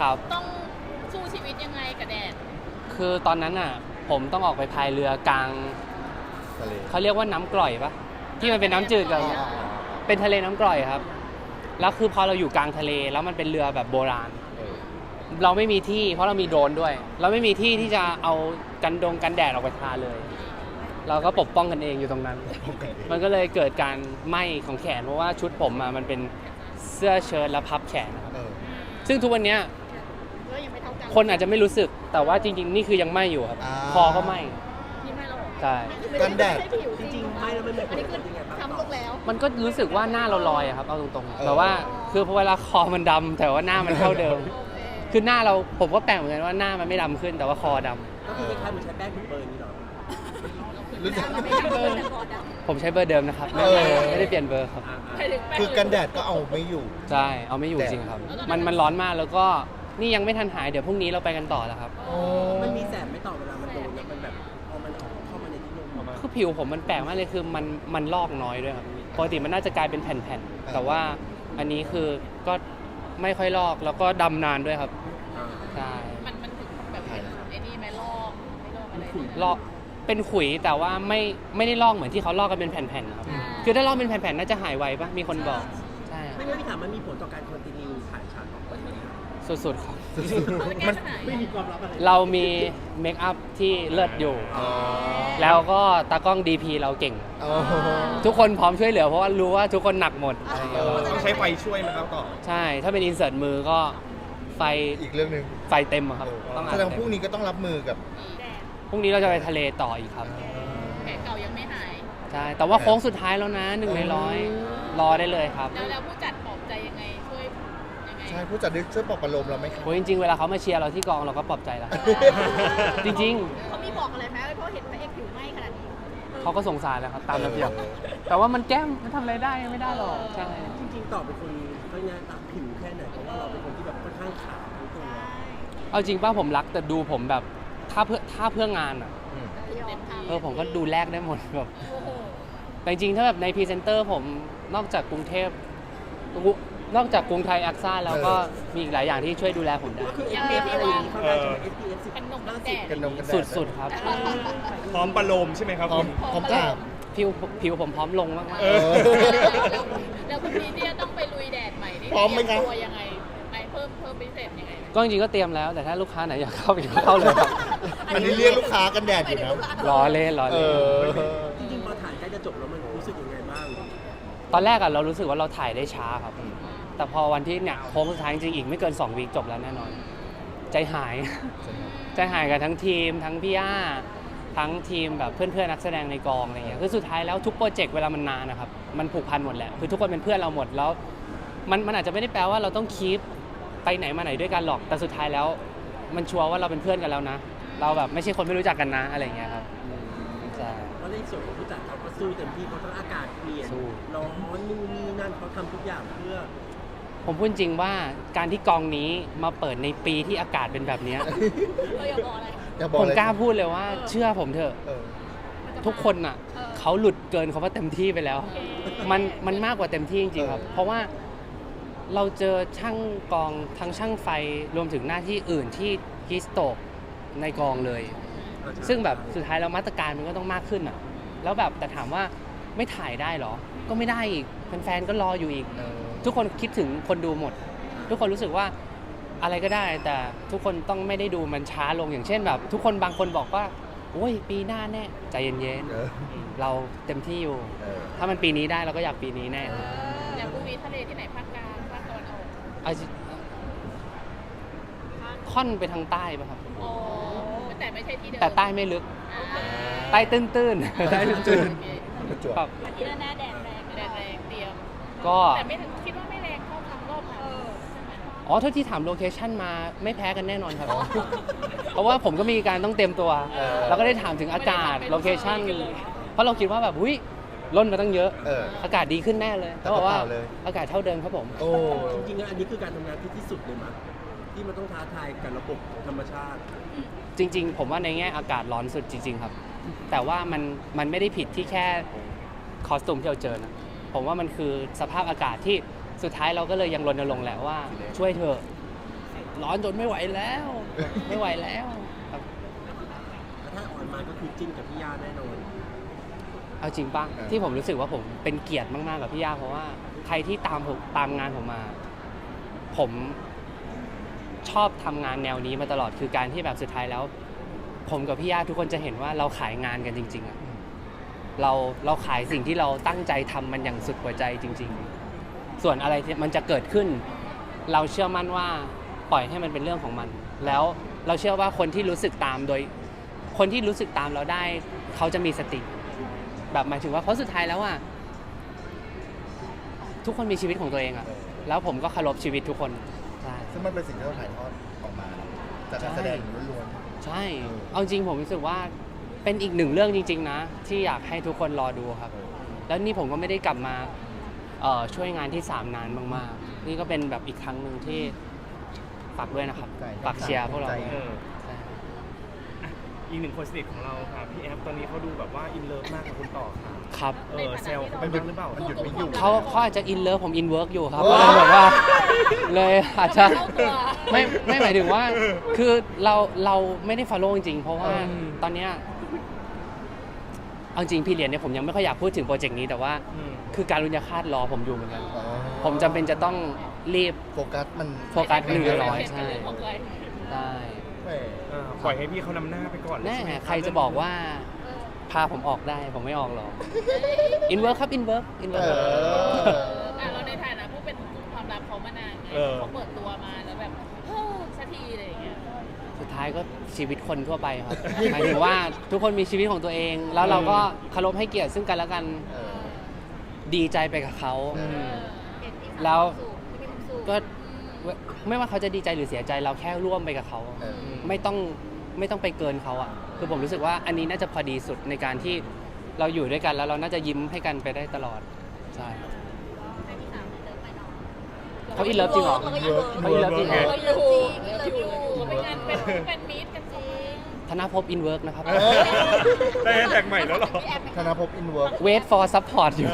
ครับ ต้องสู้ชีวิตยังไงกับแดด คือตอนนั้นอะ ผมต้องออกไปพายเรือกลางทะเลเขาเรียกว่าน้ำกร่อยปะที่มันเป็นน้ำจืดกับ อ๋ออ๋ออ๋อเป็นทะเลน้ำกร่อยครับ แล้วคือพอเราอยู่กลางทะเลแล้วมันเป็นเรือแบบโบราณ เออเราไม่มีที่เพราะเรามีโดรนด้วย เราไม่มีที่ที่จะเอากันดงกันแดดออกไปทาเลย เราก็ปกป้องกันเองอยู่ตรงนั้นมันก็เลยเกิดการไหม้ของแขนเพราะว่าชุดผมอะมันเป็นเสื้อเชิ้ตและพับแขนนะครับเออซึ่งทุกวันเนี้ย ก็ยังไม่เท่ากันคนอาจจะไม่รู้สึกแต่ว่าจริง ๆ นี่คือยังไหม้อยู่ครับ อ่า คอก็ไหม้ที่ไม่เราหรอกใช่ กันแดด ไม่ผิวจริงๆไม่แล้วมันมีผอันลนี้คือยังไงบ้าง ทำลงแล้ว มันก็รู้สึกว่าหน้าเราลอยอะครับ เอาตรงเอๆอแต่ว่าคือพอเวลาคอมันดำแต่ว่าหน้ามันเท่าเดิม โอเคคือหน้าเราผมก็แปลกเหมือนกันว่าหน้ามันไม่ดำขึ้นแต่ว่าคอดำก็คือคล้ายๆเหมือนใช้แป้งถูเบอร์นี่เหรอรู้สึกเราไม่ได้เบอร์แต่ก่อนอะผมใช้เบอร์เดิมนะครับไม่เออ ไม่ได้เปลี่ยนเบอร์ครับ อ่าไปถึงแป้งคือกันแดดก็เอาไม่อยู่ ใช่ เอาไม่อยู่แดดจริงครับแล้วตอนนั้นมันมันร้อนมากแล้วก็ นี่ยังไม่ทันหายเดี๋ยวพรุ่งนี้เราไปกันต่อแล้วครับโอ้มันมีแสบไม่ต่อเวลา มันโดนแล้วมันแบบพอมันเข้ามาในที่ลมคือผิวผมมันแปลกมากเลยคือมันมันลอกน้อยด้วยครับปกติมันน่าจะกลายเป็นแผ่นๆแต่ว่าอันนี้คือก็ไม่ค่อยลอกแล้วก็ดำนานด้วยครับอ่าใช่มันมันถึงแบบเป็นไอ้นี่ไหมลอกไม่ลอกอะไรเนี่ยลอกเป็นขุยแต่ว่าไม่ไม่ได้ลอกเหมือนที่เขาลอกกันเป็นแผ่นๆครับอ่าคือถ้าลอกเป็นแผ่นๆน่าจะหายไวปะมีคนบอกใช่ครับ ไม่ไม่พี่ถามมันมีผลต่อการคอนติเนียถ่ายฉากต่อไปไหม สุดๆครับ มันไม่มีความลับอะไรเรามีเมคอัพที่เลิศอยู่อ๋อแล้วก็ตากล้อง DP เราเก่งอ๋อทุกคนพร้อมช่วยเหลือเพราะว่ารู้ว่าทุกคนหนักหมดอะไรอย่างเงี้ยเออต้องใช้ไฟช่วยไหมครับต่อใช่ ถ้าเป็นอินเสิร์ตมือก็ไฟอีกเรื่องหนึ่งไฟเต็มอะครับต้องอัแสดดงเต็พรุ่งมนี้ก็ต้องรับมือกับแดดพรุ่งนี้เราจะไปทะเลต่ออีกครับ แผลเก่ายังไม่หาย ใช่ แต่ว่าโค้งสุดท้ายแล้วนะหนึ่งในร้อยรอได้เลยครับ แล้วแล้วผู้ ช่ผู้จัดดึกช่วยปลอบประโลมเราไหมครับ โอ้ยจริงๆ เวลาเขามาเชียร์เราที่กองเราก็ปลอบใจแล้ว จริงเขามีบอกอะไรไหมเพราะเห็นพระเอกผิวไหม้ขนาดนี้ๆ เขาก็สงสารแล้วครับตามระเบียบ แต่ว่ามันแก้มมันทำอะไรได้ไม่ได้หรอก ใช่ จริงๆต่อเป็นคนเขาเรียกนะตักผิวแค่ไหนเพราะว่าเราเป็นคนที่แบบค่อนข้างขาวทั้งตัวเอาจริงป้าผมรักแต่ดูผมแบบถ้าเพื่อถ้าเพื่องานอะอืมเต็มที่เออผมก็ดูแลกได้หมดแบบ โอ้โหแต่จริงๆ ถ้าแบบในพรีเซนเตอร์ผมนอกจากกรุงเทพ นอกจากกรุงไทยแอคซ่าแล้วก็มีอีกหลายอย่างที่ช่วยดูแลผมได้ก็คือ SPF อะไรอย่างนี้เข้าได้ใช่ไหม SPF เป็นหนุ่มห้าแดสิบดกันนมกันแดดสุดๆครับพร้อมประโลมใช่ไหมครับพร้อคุมณพร้อมอาบผิวผิวผมพร้อมลงมากเออแล้วแล้วคุณพี่เนี่ยต้องไปลุยแดดใหม่นี่พร้อมไหมครับเตยตัวยังไงไหนเพิ่มเพิ่มพิเศษยังไงไหมๆก็จริงๆก็เตรียมแล้วแต่ถ้าลูกค้าไหนอยากเข้าอีกก็เข้าเลยครับอันนี้เรียกลูกค้ากันแดดอยู่นะรอเล่นรอเอเล่นอจริงๆพอถ่ายใกล้จะจบแล้วมันรู้สึกยังไงบ้างตอนแรกอะเรารู้สึกว่าเราถ่ายได้ช้าครับ แต่พอวันที่เนี่ยโค้งสุดท้ายจริงๆอีกไม่เกิน 2 วีคจบแล้วแน่นอน ใจหาย ใจหายกับทั้งทีม ทั้งพี่ย่าทั้งทีมแบบเพื่อนๆนักแสดงในกองอะไรเงี้ยคือสุดท้ายแล้วทุกโปรเจกต์เวลามันนานนะครับมันผูกพันหมดแหละคือทุกคนเป็นเพื่อนเราหมดแล้วมันมันอาจจะไม่ได้แปลว่าเราต้องคีปไปไหนมาไหนด้วยกันหรอกแต่สุดท้ายแล้ว มันชัวร์ว่าเราเป็นเพื่อนกันแล้วนะ เราแบบไม่ใช่คนไม่รู้จักกันนะอะไรเงี้ยครับอืมใช่เพราะในส่วนของผู้จัดเขาก็สู้เต็มที่เพราะทั้งอากาศเปลี่ยนสู้ ร้อนนู่นนี่นั่นเขาทำทุกอย่างเพื่อ ผมพูดจริงว่าการที่กองนี้มาเปิดในปีที่อากาศเป็นแบบเนี้ยเอออย่าบอกอะไรอย่าบอกผมเลยกล้าพูดเลยว่า เชื่อผมเถอะ เออทุกคนอะเขาหลุดเกินเขาว่าเต็มที่ไปแล้วมันมันมากกว่าเต็มที่จริงๆครับ เออ เพราะว่าเราเจอช่างกองทั้งช่างไฟรวมถึงหน้าที่อื่นที่ฮิสโตกในกองเลย ซึ่งแบบสุดท้ายแล้วมาตรการมันก็ต้องมากขึ้นอะ แล้วแบบแต่ถามว่าไม่ถ่ายได้เหรอ ก็ไม่ได้อีกแฟนๆก็รออยู่อีก เออ ทุกคนคิดถึงคนดูหมด ทุกคนรู้สึกว่าอะไรก็ได้ แต่ทุกคนต้องไม่ได้ดูมันช้าลงอย่างเช่นแบบ ทุกคนบางคนบอกว่าโอ้ยปีหน้าแน่ใจเย็นเออๆเราเต็มที่อยู่ เออถ้ามันปีนี้ได้เราก็อยากปีนี้แน่แล้วพรุ่งนี้ทะเลที่ไหนภาคกลางภาคตะวันออกเอาจริค่อนไปทางใต้ป่ะครับ โอ้แต่ไม่ใช่ที่เดิมแต่ใต้ไม่ลึก อ่าใต้ตื้นๆใต้ตื้นโอเคประจวบๆครับอาทิตย์หน้าแดดแรงแดดแรงเตรียม ก็ แต่ไม่ถึงคิดว่าไม่แรงเท่าครั้งรอบนั้นอ๋อเท่าที่ถามโลเคชั่นมาไม่แพ้กันแน่นอนครับ เพราะว่าผมก็มีการต้องเตรียมตัว เออเราก็ได้ถามถึงอากาศโลเคชั่นเพราะเราคิดว่าแบบอุ้ยล้นมาตั้งเยอะ เออ อากาศดีขึ้นแน่เลยแต่เขาบอกว่าเปล่าเลย อากาศเท่าเดิมครับผม โอ้ จริงๆแล้วอันนี้คือการทำงานที่ที่สุดเลยมั้ยที่มันต้องท้าทายกับระบบธรรมชาติ จริง ๆ ผมว่าในแง่อากาศร้อนสุดจริง ๆ ครับ แต่ว่ามันมันไม่ได้ผิดที่แค่คอสตูมที่เราเจอนะ ผมว่ามันคือสภาพอากาศที่สุดท้ายเราก็เลยยังรณรงค์แหละว่า ช่วยเถอะร้อนจนไม่ไหวแล้ว ไม่ไหวแล้วครับถ้าออนมาก็คือจิ้นกับพี่ย่าแน่นอนเอาจริงปะเออที่ผมรู้สึกว่าผมเป็นเกียรติมาก ๆ กับพี่ย่าเพราะว่าใครที่ตามผมตามงานผมมา ผมชอบทำงานแนวนี้มาตลอดคือการที่แบบสุดท้ายแล้ว ผมกับพี่ย่าทุกคนจะเห็นว่าเราขายงานกันจริง ๆอะ เราเราขายสิ่งที่เราตั้งใจทำมันอย่างสุดหัวใจจริง ๆ ส่วนอะไรที่มันจะเกิดขึ้น เราเชื่อมั่นว่าปล่อยให้มันเป็นเรื่องของมัน แล้วเราเชื่อว่าคนที่รู้สึกตามโดย คนที่รู้สึกตามเราได้ เขาจะมีสติ แบบหมายถึงว่าเพราะสุดท้ายแล้วอะทุกคนมีชีวิตของตัวเองอะแล้วผมก็เคารพชีวิตทุกคนใช่ซึ่งมันเป็นสิ่งที่เราถ่ายทอดออกมาจากการแสดงล้วนใช่ เอาจริงผมรู้สึกว่า เป็นอีกหนึ่งเรื่องจริง ๆ นะ ที่อยากให้ทุกคนรอดูครับ แล้วนี่ผมก็ไม่ได้กลับมาเอ่อช่วยงานที่สามนานมากๆ นี่ก็เป็นแบบอีกครั้งหนึ่งที่ฝากด้วยนะครับฝากเชียร์พวกเราด้วยเออใช่ อีกหนึ่งคนสนิทของเราค่ะพี่แอฟตอนนี้เขาดูแบบว่าอินเลิฟมากกับคุณต่อค่ะครับเออเซลเขาบ้างหรือเปล่ามันหยุดไม่อยู่ เขาเขาอาจจะอินเลิฟผมอินเวิร์กอยู่ครับก็เลยแบบว่า เลยอาจจะเข้าตัวไม่ไม่หมายถึงว่า คือเราเราไม่ได้ follow จริงๆ เพราะว่าอืมตอนเนี้ย เอาจริงพี่เรียนเนี่ยผมยังไม่ค่อยอยากพูดถึงโปรเจกต์นี้แต่ว่า อืมคือการรุญยฆาตรอผมอยู่เหมือนกัน อ๋อผมจำเป็นจะต้องรีบ โฟกัสมันโฟกัสหนึ่งร้อย ใช่ใช่ของใครได้แหมเออปล่อยให้พี่เขานำหน้าไปก่อนแน่ช่ไหมใครจะบอกว่าพาผมออกได้ผมไม่ออกหรอกอินเวิร์กครับอินเวิร์กอินเวิเอร์กออะเราในฐานะผู้เป็นความลับเขามานานไงเขาเปิดตัวมาแล้วแบบเฮ้อสักทีอะไรอย่างเงี้ย สุดท้ายก็ชีวิตคนทั่วไปครับ หมายถึงว่าทุกคนมีชีวิตของตัวเอง แล้วเราก็เคารพให้เกียรติซึ่งกันและกันเออดีใจไปกับเขาอืมแล้ว ก็ไม่ว่าเขาจะดีใจหรือเสียใจเราแค่ร่วมไปกับเขา เออ ไม่ต้องไม่ต้องไปเกินเขาอะคือผมรู้สึกว่าอันนี้น่าจะพอดีสุดในการที่เราอยู่ด้วยกันแล้วเราน่าจะยิ้มให้กันไปได้ตลอดใช่เขาอินเลิฟจริงเหรอ เขาอินเลิฟจริงเหรอเราอยู่เราอยู่เป็นงานเป็นเป็นมีดกันจริงธนภพอินเวิร์กนะครับ เออ ได้แฮชแท็กใหม่แล้วเหรอธนภพอินเวิร์ก wait for support อยู่